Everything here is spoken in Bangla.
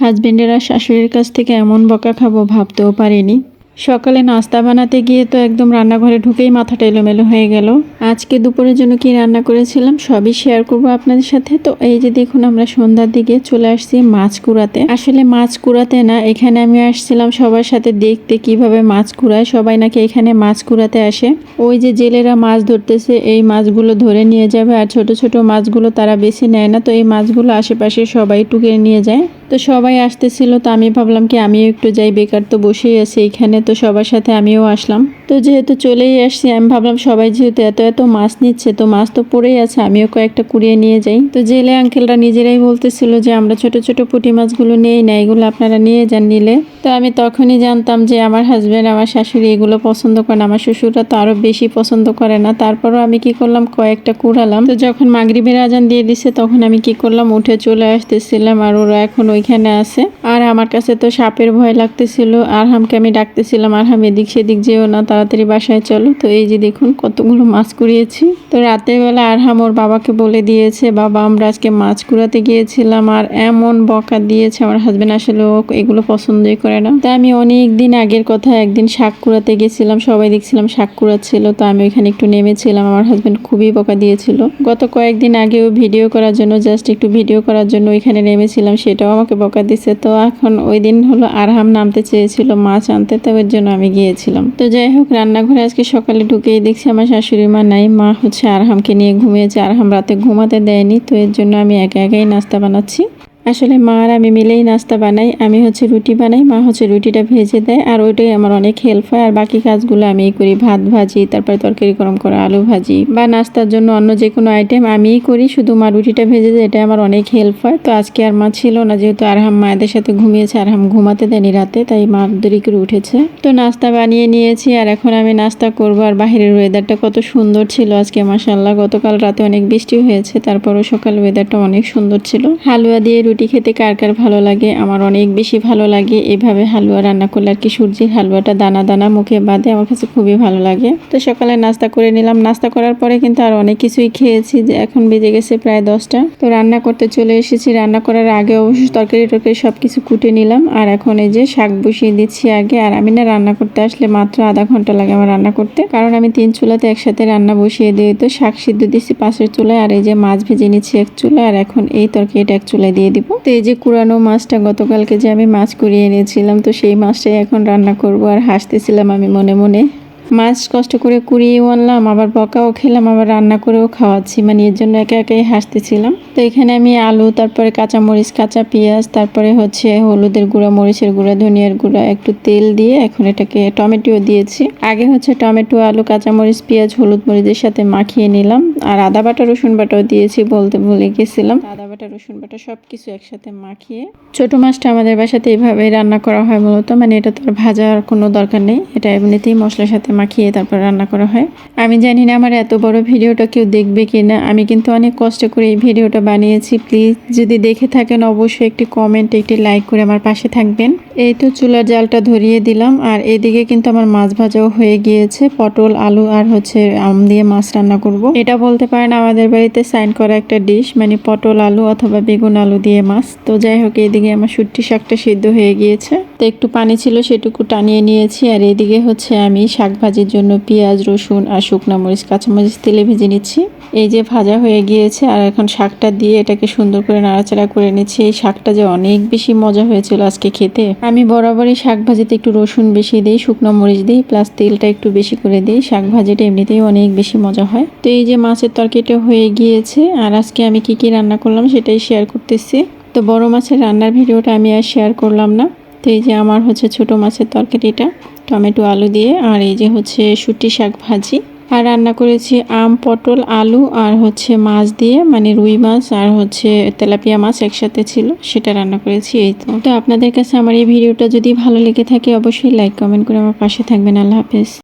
হাজবেন্ডের আর শাশুড়ির কাছ থেকে এমন বকা খাব ভাবতেও পারিনি। সকালে নাস্তা বানাতে গিয়ে তো একদম রান্নাঘরে ঢুকেই মাথাটা এলোমেলো হয়ে গেল। আজকে দুপুরের জন্য কি রান্না করেছিলাম সবই শেয়ার করব আপনাদের সাথে। তো এই যে দেখুন আমরা সন্ধ্যার দিকে চলে আসছি মাছ কুড়াতে। আসলে মাছ কুড়াতে না, এখানে আমি আসছিলাম সবার সাথে দেখতে কীভাবে মাছ কুড়ায়। সবাই নাকি এখানে মাছ কুড়াতে আসে। ওই যে জেলেরা মাছ ধরতেছে, এই মাছগুলো ধরে নিয়ে যাবে আর ছোট ছোট মাছগুলো তারা বেশি নেয় না। তো এই মাছগুলো আশেপাশে সবাই টুকে নিয়ে যায়। তো সবাই আসতেছিল, তো আমি ভাবলাম কি আমিও একটু যাই, বেকার তো বসেই আছি এইখানে তো সবার সাথে আমিও আসলাম। তো যেহেতু চলেই আসছি, আমি ভাবলাম সবাই যেহেতু এত এত মাছ নিচ্ছে, তো মাছ তো পড়েই আছে, আমিও কয়েকটা কুড়িয়ে নিয়ে যাই। তো জেলে আঙ্কেলরা নিজেরাই বলতেছিল যে আমরা ছোট ছোট পুঁটি মাছগুলো নিয়েই না, এগুলো আপনারা নিয়ে যান নিলে। তো আমি তখনই জানতাম যে আমার হাজব্যান্ড আমার শাশুড়ি এগুলো পছন্দ করে আমার শ্বশুররা তো আরও বেশি পছন্দ করে না। তারপরও আমি কি করলাম, কয়েকটা কুড়ালাম। তো যখন মাগরিবের আজান দিয়ে দিছে, তখন আমি কি করলাম, উঠে চলে আসতেছিলাম আর ওরা এখন ওইখানে আছে। আর আমার কাছে তো সাপের ভয় লাগতেছিল আর হামকে আমি ডাকতেছিলাম আর হাম এদিক সেদিক যেও না, তাড়াতাড়ি বাসায় চলো। তো এই যে দেখুন, কতগুলো মাছ কুড়িয়েছি। তো রাতের বেলা আরহাম ওর বাবাকে বলে দিয়েছে, বাবা, আমরা আজকে মাছ কুড়াতে গিয়েছিলাম আর এমন বকা দিয়েছে আমার হাজব্যান্ড আসলে ও এগুলো পছন্দই করে না। তাই আমি অনেক দিন আগের কথা, একদিন শাক কুড়াতে গেছিলাম, সবাই দেখছিলাম শাক কুড়াচ্ছিল, তো আমি ওইখানে একটু নেমেছিলাম, আমার হাজব্যান্ড খুবই বকা দিয়েছিল। গত কয়েকদিন আগেও ভিডিও করার জন্য জাস্ট একটু ভিডিও করার জন্য ওইখানে নেমেছিলাম, সেটাও আমাকে বকা দিছে। তো এখন ওই দিন হলো আরহাম নামতে চেয়েছিল মাছ আনতে, তো ওর জন্য আমি গিয়েছিলাম। তো যাই হোক, রান্নাঘরে আজকে সকালে ঢুকেই দেখছি আমার শাশুড়ি মা নাই। মা হচ্ছে আরহামকে নিয়ে ঘুমিয়েছে। আরহাম রাতে ঘুমাতে দেয়নি, তো এর জন্য আমি একা একাই নাস্তা বানাচ্ছি। আসলে মা আর আমি মিলেই নাস্তা বানাই, আমি হচ্ছে রুটি বানাই, মা হচ্ছে রুটিটা ভেজে দেয়, আর ওইটাই আমার অনেক হেল্প হয়। আর বাকি কাজগুলো আমি করি, ভাত ভাজি, তারপরে তরকারি গরম করা, আলু ভাজি বা নাস্তার জন্য অন্য যে কোনো আইটেম আমিই করি, শুধু মা রুটিটা ভেজে দেয় এটা আমার অনেক হেল্প হয়। তো আজকে আর মা ছিল না, যেহেতু আরহাম মায়েদের সাথে ঘুমিয়েছে, আরহাম ঘুমাতে দেয়নি রাতে, তাই মা দেরি করে উঠেছে। তো নাস্তা বানিয়ে নিয়েছি, আর এখন আমি নাস্তা করব, আর বাহিরের ওয়েদারটা কত সুন্দর ছিল আজকে মাসাল্লাহ গতকাল রাতে অনেক বৃষ্টি হয়েছে, তারপরও সকাল ওয়েদারটা অনেক সুন্দর ছিল। হালুয়া দিয়ে রুটি খেতে কার কার ভালো লাগে? আমার অনেক বেশি ভালো লাগে। এভাবে হালুয়া রান্না করলে আর কি সূর্যের হালুয়াটা দানা দানা মুখে বাঁধে, আমার কাছে খুবই ভালো লাগে। তো সকালে নাস্তা করে নিলাম। নাস্তা করার পরে কিন্তু আর অনেক কিছুই খেয়েছি। যে এখন বেজে গেছে প্রায় দশটা। তো রান্না করতে চলে এসেছি। রান্না করার আগে অবশ্য তরকারি টরকারি সব কিছু কুটে নিলাম। আর এখন এই যে শাক বসিয়ে দিচ্ছি আগে। আর আমি না রান্না করতে আসলে মাত্র আধা ঘণ্টা লাগে আমার রান্না করতে। কারণ আমি তিন চুলাতে একসাথে রান্না বসিয়ে দিই তো শাক সিদ্ধ দিচ্ছি পাশের চুলায়। আর এই যে মাছ ভেজে নিচ্ছি এক চুলা। আর এখন এই তরকারিটা এক চুলায় দিয়ে দিব। তো এই যে কুরানো মাছটা গতকালকে যে আমি মাছ কুড়িয়ে এনেছিলাম, তো সেই মাছটাই এখন রান্না করব। আর হাসতেছিলাম আমি মনে মনে। মাছ কষ্ট করে কুড়িয়েও আনলাম, আবার বকাও খেলাম, আবার রান্না করেও খাওয়াচ্ছি। মানে এর জন্য একে একাই হাসতেছিলাম। তো এখানে আমি আলু, তারপরে কাঁচা মরিচ কাঁচা পেঁয়াজ, তারপরে হচ্ছে হলুদের গুঁড়া, মরিচের গুঁড়া, ধনিয়ার গুঁড়া, একটু তেল দিয়ে এখন এটাকে টমেটো দিয়েছি। আগে হচ্ছে টমেটো, আলু কাঁচা মরিচ পেঁয়াজ, হলুদ মরিচের সাথে মাখিয়ে নিলাম। আর আদা বাটা, রসুন বাটাও দিয়েছি বলতে ভুলে গেছিলাম। আদা বাটা, রসুন বাটা সব কিছু একসাথে মাখিয়ে ছোট মাছটা আমাদের বাসাতে এইভাবে রান্না করা হয় মূলত। মানে এটা তো ভাজার কোনো দরকার নেই। এটা এমনিতেই মশলার সাথে মাখিয়ে তারপর রান্না করা হয়। আমি জানি না আমার এত বড় ভিডিওটা কেউ দেখবে কি না আমি কিন্তু অনেক কষ্ট করে এই ভিডিওটা বানিয়েছি। প্লিজ যদি দেখে থাকেন, অবশ্যই একটি কমেন্ট একটি লাইক করে আমার পাশে থাকবেন। এই তো চুলার জালটা ধরিয়ে দিলাম। আর এদিকে কিন্তু আমার মাছ ভাজাও হয়ে গিয়েছে। পটল, আলু আর হচ্ছে আম দিয়ে মাছ রান্না করব। এটা বলতে পারেন আমাদের বাড়িতে সাইন করা একটা ডিশ মানে পটল, আলু অথবা বেগুন, আলু দিয়ে মাছ। তো যাই হোক এইদিকে আমার সুট্টি শাকটা সিদ্ধ হয়ে গিয়েছে। তো একটু পানি ছিল, সেটুকু টানিয়ে নিয়েছি। আর এদিকে হচ্ছে আমি শাক ভাজির জন্য পেঁয়াজ, রসুন আর শুকনো মরিচ, কাঁচামরিচ, তেলে ভেজে নিচ্ছি। এই যে ভাজা হয়ে গিয়েছে আর এখন শাকটা দিয়ে এটাকে সুন্দর করে নাড়াচাড়া করে নিচ্ছি। এই শাকটা যে অনেক বেশি মজা হয়েছিল আজকে খেতে। আমি বরাবরই শাক ভাজিতে একটু রসুন বেশি দিই, শুকনো মরিচ দিই, প্লাস তেলটা একটু বেশি করে দিই। শাক ভাজিটা এমনিতেই অনেক বেশি মজা হয়। তো এই যে মাছের তরকারিটা হয়ে গিয়েছে আর আজকে আমি কি কি রান্না করলাম সেটাই শেয়ার করতেছি। তো বড় মাছের রান্নার ভিডিওটা আমি আর শেয়ার করলাম না। তো এই যে আমার হচ্ছে ছোট মাছের তরকারিটা, টমেটো, আলু দিয়ে, আর এই যে হচ্ছে শুটি শাক ভাজি। আর রান্না করেছি আম, পটল, আলু, আর হচ্ছে মাছ দিয়ে মানে রুই মাছ আর হচ্ছে তেলাপিয়া মাছ একসাথে ছিল, সেটা রান্না করেছি, এই তো। তো আপনাদের কাছে আমার এই ভিডিওটা যদি ভালো লেগে থাকে, অবশ্যই লাইক কমেন্ট করে আমার পাশে থাকবেন। আল্লাহ হাফেজ।